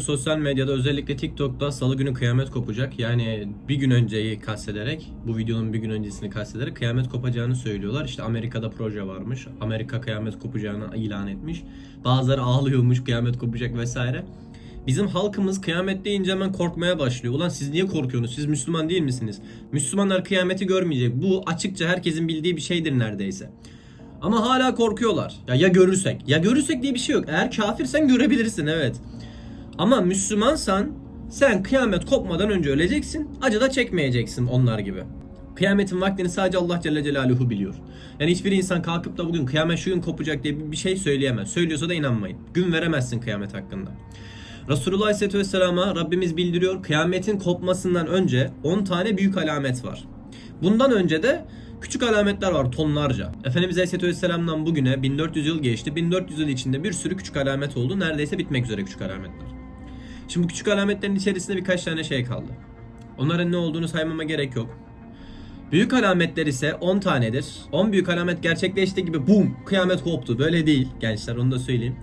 Sosyal medyada özellikle TikTok'ta salı günü kıyamet kopacak. Yani bir gün önceyi kastederek, bu videonun bir gün öncesini kastederek kıyamet kopacağını söylüyorlar. İşte Amerika'da proje varmış. Amerika kıyamet kopacağını ilan etmiş. Bazıları ağlıyormuş kıyamet kopacak vesaire. Bizim halkımız kıyamet deyince hemen korkmaya başlıyor. Ulan siz niye korkuyorsunuz? Siz Müslüman değil misiniz? Müslümanlar kıyameti görmeyecek. Bu açıkça herkesin bildiği bir şeydir neredeyse. Ama hala korkuyorlar. Ya ya görürsek. Ya görürsek diye bir şey yok. Eğer kafirsen görebilirsin evet. Ama Müslümansan sen kıyamet kopmadan önce öleceksin. Acı da çekmeyeceksin onlar gibi. Kıyametin vaktini sadece Allah Celle Celaluhu biliyor. Yani hiçbir insan kalkıp da bugün kıyamet şu gün kopacak diye bir şey söyleyemez. Söylüyorsa da inanmayın. Gün veremezsin kıyamet hakkında. Resulullah Aleyhisselatü Vesselam'a Rabbimiz bildiriyor kıyametin kopmasından önce 10 tane büyük alamet var. Bundan önce de küçük alametler var tonlarca. Efendimiz Aleyhisselatü Vesselam'dan bugüne 1400 yıl geçti. 1400 yıl içinde bir sürü küçük alamet oldu. Neredeyse bitmek üzere küçük alametler. Şimdi bu küçük alametlerin içerisinde birkaç tane şey kaldı. Onların ne olduğunu saymama gerek yok. Büyük alametler ise 10 tanedir. 10 büyük alamet gerçekleştiği gibi bum kıyamet koptu. Böyle değil gençler onu da söyleyeyim.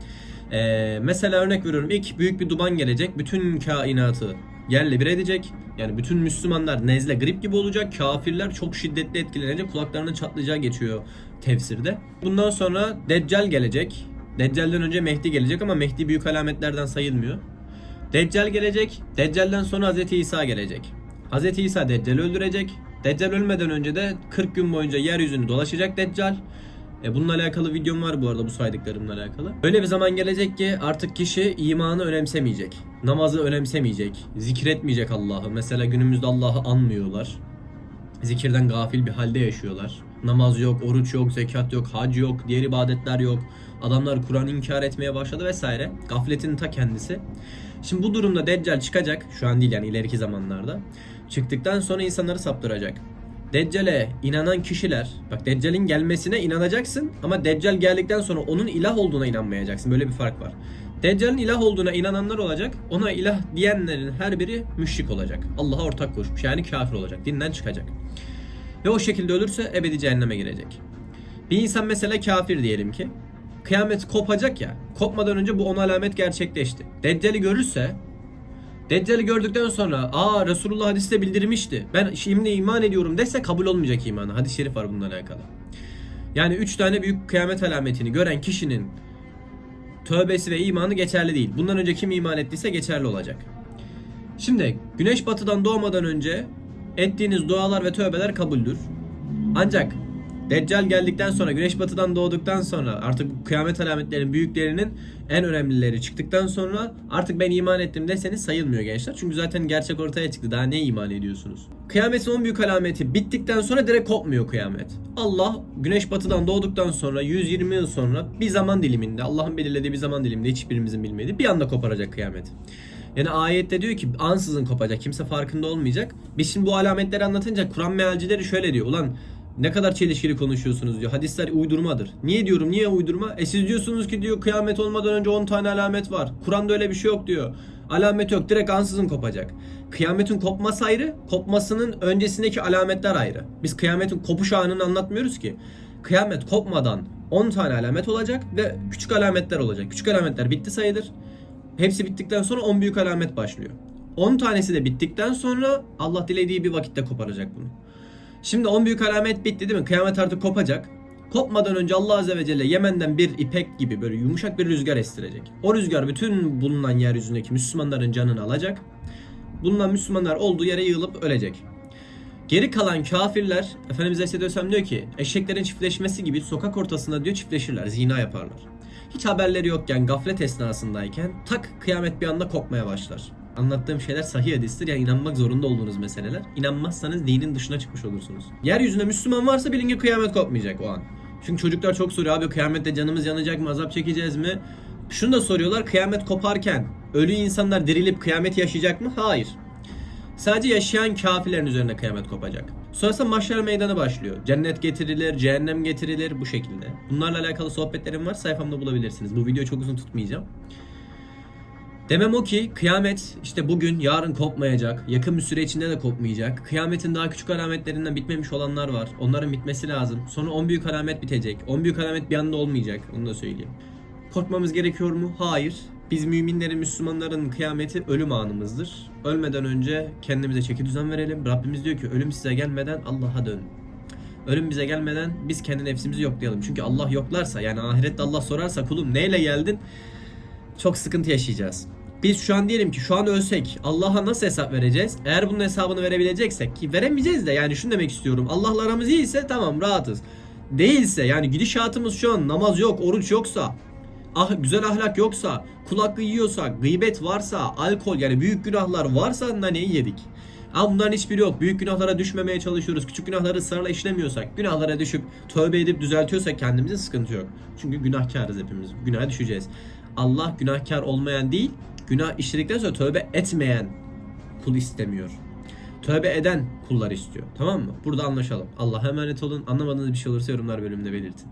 Ee, mesela örnek veriyorum ilk büyük bir duman gelecek. Bütün kainatı yerle bir edecek. Yani bütün Müslümanlar nezle grip gibi olacak. Kafirler çok şiddetli etkilenecek. Kulaklarının çatlayacağı geçiyor tefsirde. Bundan sonra Deccal gelecek. Deccal'den önce Mehdi gelecek ama Mehdi büyük alametlerden sayılmıyor. Deccal gelecek. Deccal'den sonra Hz. İsa gelecek. Hz. İsa Deccal'i öldürecek. Deccal ölmeden önce de 40 gün boyunca yeryüzünü dolaşacak Deccal. E bununla alakalı videom var bu arada bu saydıklarımla alakalı. Öyle bir zaman gelecek ki artık kişi imanı önemsemeyecek. Namazı önemsemeyecek. Zikretmeyecek Allah'ı. Mesela günümüzde Allah'ı anmıyorlar. Zikirden gafil bir halde yaşıyorlar. Namaz yok, oruç yok, zekat yok, hac yok, diğer ibadetler yok. Adamlar Kur'an inkar etmeye başladı vesaire. Gafletin ta kendisi. Şimdi bu durumda Deccal çıkacak. Şu an değil yani ileriki zamanlarda. Çıktıktan sonra insanları saptıracak. Deccal'e inanan kişiler, bak Deccal'in gelmesine inanacaksın ama Deccal geldikten sonra onun ilah olduğuna inanmayacaksın. Böyle bir fark var. Deccal'in ilah olduğuna inananlar olacak. Ona ilah diyenlerin her biri müşrik olacak. Allah'a ortak koşmuş. Yani kafir olacak. Dinden çıkacak. Ve o şekilde ölürse ebedi cehenneme girecek. Bir insan mesela kafir diyelim ki. Kıyamet kopacak ya. Kopmadan önce bu on alamet gerçekleşti. Deccal'i görürse Deccal'i gördükten sonra aa Resulullah hadiste bildirmişti. Ben şimdi iman ediyorum dese kabul olmayacak imanı. Hadis-i şerif var bununla alakalı. Yani üç tane büyük kıyamet alametini gören kişinin tövbesi ve imanı geçerli değil. Bundan önce kim iman ettiyse geçerli olacak. Şimdi güneş batıdan doğmadan önce ettiğiniz dualar ve tövbeler kabuldür. Ancak Deccal geldikten sonra güneş batıdan doğduktan sonra artık kıyamet alametlerinin büyüklerinin en önemlileri çıktıktan sonra artık ben iman ettim deseniz sayılmıyor gençler. Çünkü zaten gerçek ortaya çıktı. Daha ne iman ediyorsunuz? Kıyametin 10 büyük alameti bittikten sonra direkt kopmuyor kıyamet. Allah güneş batıdan doğduktan sonra 120 yıl sonra bir zaman diliminde Allah'ın belirlediği bir zaman diliminde hiçbirimizin bilmediği bir anda koparacak kıyamet. Yani ayette diyor ki ansızın kopacak. Kimse farkında olmayacak. Biz şimdi bu alametleri anlatınca Kur'an mealcileri şöyle diyor. Ulan ne kadar çelişkili konuşuyorsunuz diyor. Hadisler uydurmadır. Niye diyorum? Niye uydurma? E siz diyorsunuz ki diyor kıyamet olmadan önce 10 tane alamet var. Kur'an'da öyle bir şey yok diyor. Alamet yok. Direkt ansızın kopacak. Kıyametin kopması ayrı. Kopmasının öncesindeki alametler ayrı. Biz kıyametin kopuş anını anlatmıyoruz ki. Kıyamet kopmadan 10 tane alamet olacak ve küçük alametler olacak. Küçük alametler bitti sayılır. Hepsi bittikten sonra 10 büyük alamet başlıyor. 10 tanesi de bittikten sonra Allah dilediği bir vakitte koparacak bunu. Şimdi 10 büyük alamet bitti değil mi? Kıyamet artık kopacak. Kopmadan önce Allah Azze ve Celle Yemen'den bir ipek gibi böyle yumuşak bir rüzgar estirecek. O rüzgar bütün bulunan yeryüzündeki Müslümanların canını alacak. Bulunan Müslümanlar olduğu yere yığılıp ölecek. Geri kalan kafirler Efendimiz Aleyhisselam diyor ki eşeklerin çiftleşmesi gibi sokak ortasında diyor çiftleşirler, zina yaparlar. Hiç haberleri yokken gaflet esnasındayken tak kıyamet bir anda kopmaya başlar. Anlattığım şeyler sahih hadistir yani inanmak zorunda olduğunuz meseleler. İnanmazsanız dinin dışına çıkmış olursunuz. Yeryüzünde Müslüman varsa bilin ki kıyamet kopmayacak o an. Çünkü çocuklar çok soruyor abi kıyamette canımız yanacak mı azap çekeceğiz mi? Şunu da soruyorlar kıyamet koparken ölü insanlar dirilip kıyamet yaşayacak mı? Hayır. Sadece yaşayan kafirlerin üzerine kıyamet kopacak. Sonrasında mahşer meydanı başlıyor. Cennet getirilir, cehennem getirilir bu şekilde. Bunlarla alakalı sohbetlerim var sayfamda bulabilirsiniz. Bu videoyu çok uzun tutmayacağım. Demem o ki kıyamet işte bugün yarın kopmayacak. Yakın bir süre içinde de kopmayacak. Kıyametin daha küçük alametlerinden bitmemiş olanlar var. Onların bitmesi lazım. Sonra 10 büyük alamet bitecek. 10 büyük alamet bir anda olmayacak. Onu da söyleyeyim. Korkmamız gerekiyor mu? Hayır. Biz müminlerin, Müslümanların kıyameti ölüm anımızdır. Ölmeden önce kendimize çeki düzen verelim. Rabbimiz diyor ki ölüm size gelmeden Allah'a dön. Ölüm bize gelmeden biz kendi nefsimizi yoklayalım. Çünkü Allah yoklarsa yani ahirette Allah sorarsa kulum neyle geldin? Çok sıkıntı yaşayacağız. Biz şu an diyelim ki şu an ölsek Allah'a nasıl hesap vereceğiz? Eğer bunun hesabını verebileceksek ki veremeyeceğiz de yani şunu demek istiyorum. Allah'la aramız iyiyse tamam rahatız. Değilse yani gidişatımız şu an namaz yok, oruç yoksa, ah güzel ahlak yoksa, kul hakkı yiyorsak, gıybet varsa, alkol yani büyük günahlar varsa naneyi yedik. Ama bunların hiçbiri yok. Büyük günahlara düşmemeye çalışıyoruz. Küçük günahları ısrarla işlemiyorsak, günahlara düşüp tövbe edip düzeltiyorsak kendimize sıkıntı yok. Çünkü günahkarız hepimiz. Günaha düşeceğiz. Allah günahkar olmayan değil, günah işledikten sonra tövbe etmeyen kul istemiyor. Tövbe eden kullar istiyor. Tamam mı? Burada anlaşalım. Allah'a emanet olun. Anlamadığınız bir şey olursa yorumlar bölümünde belirtin.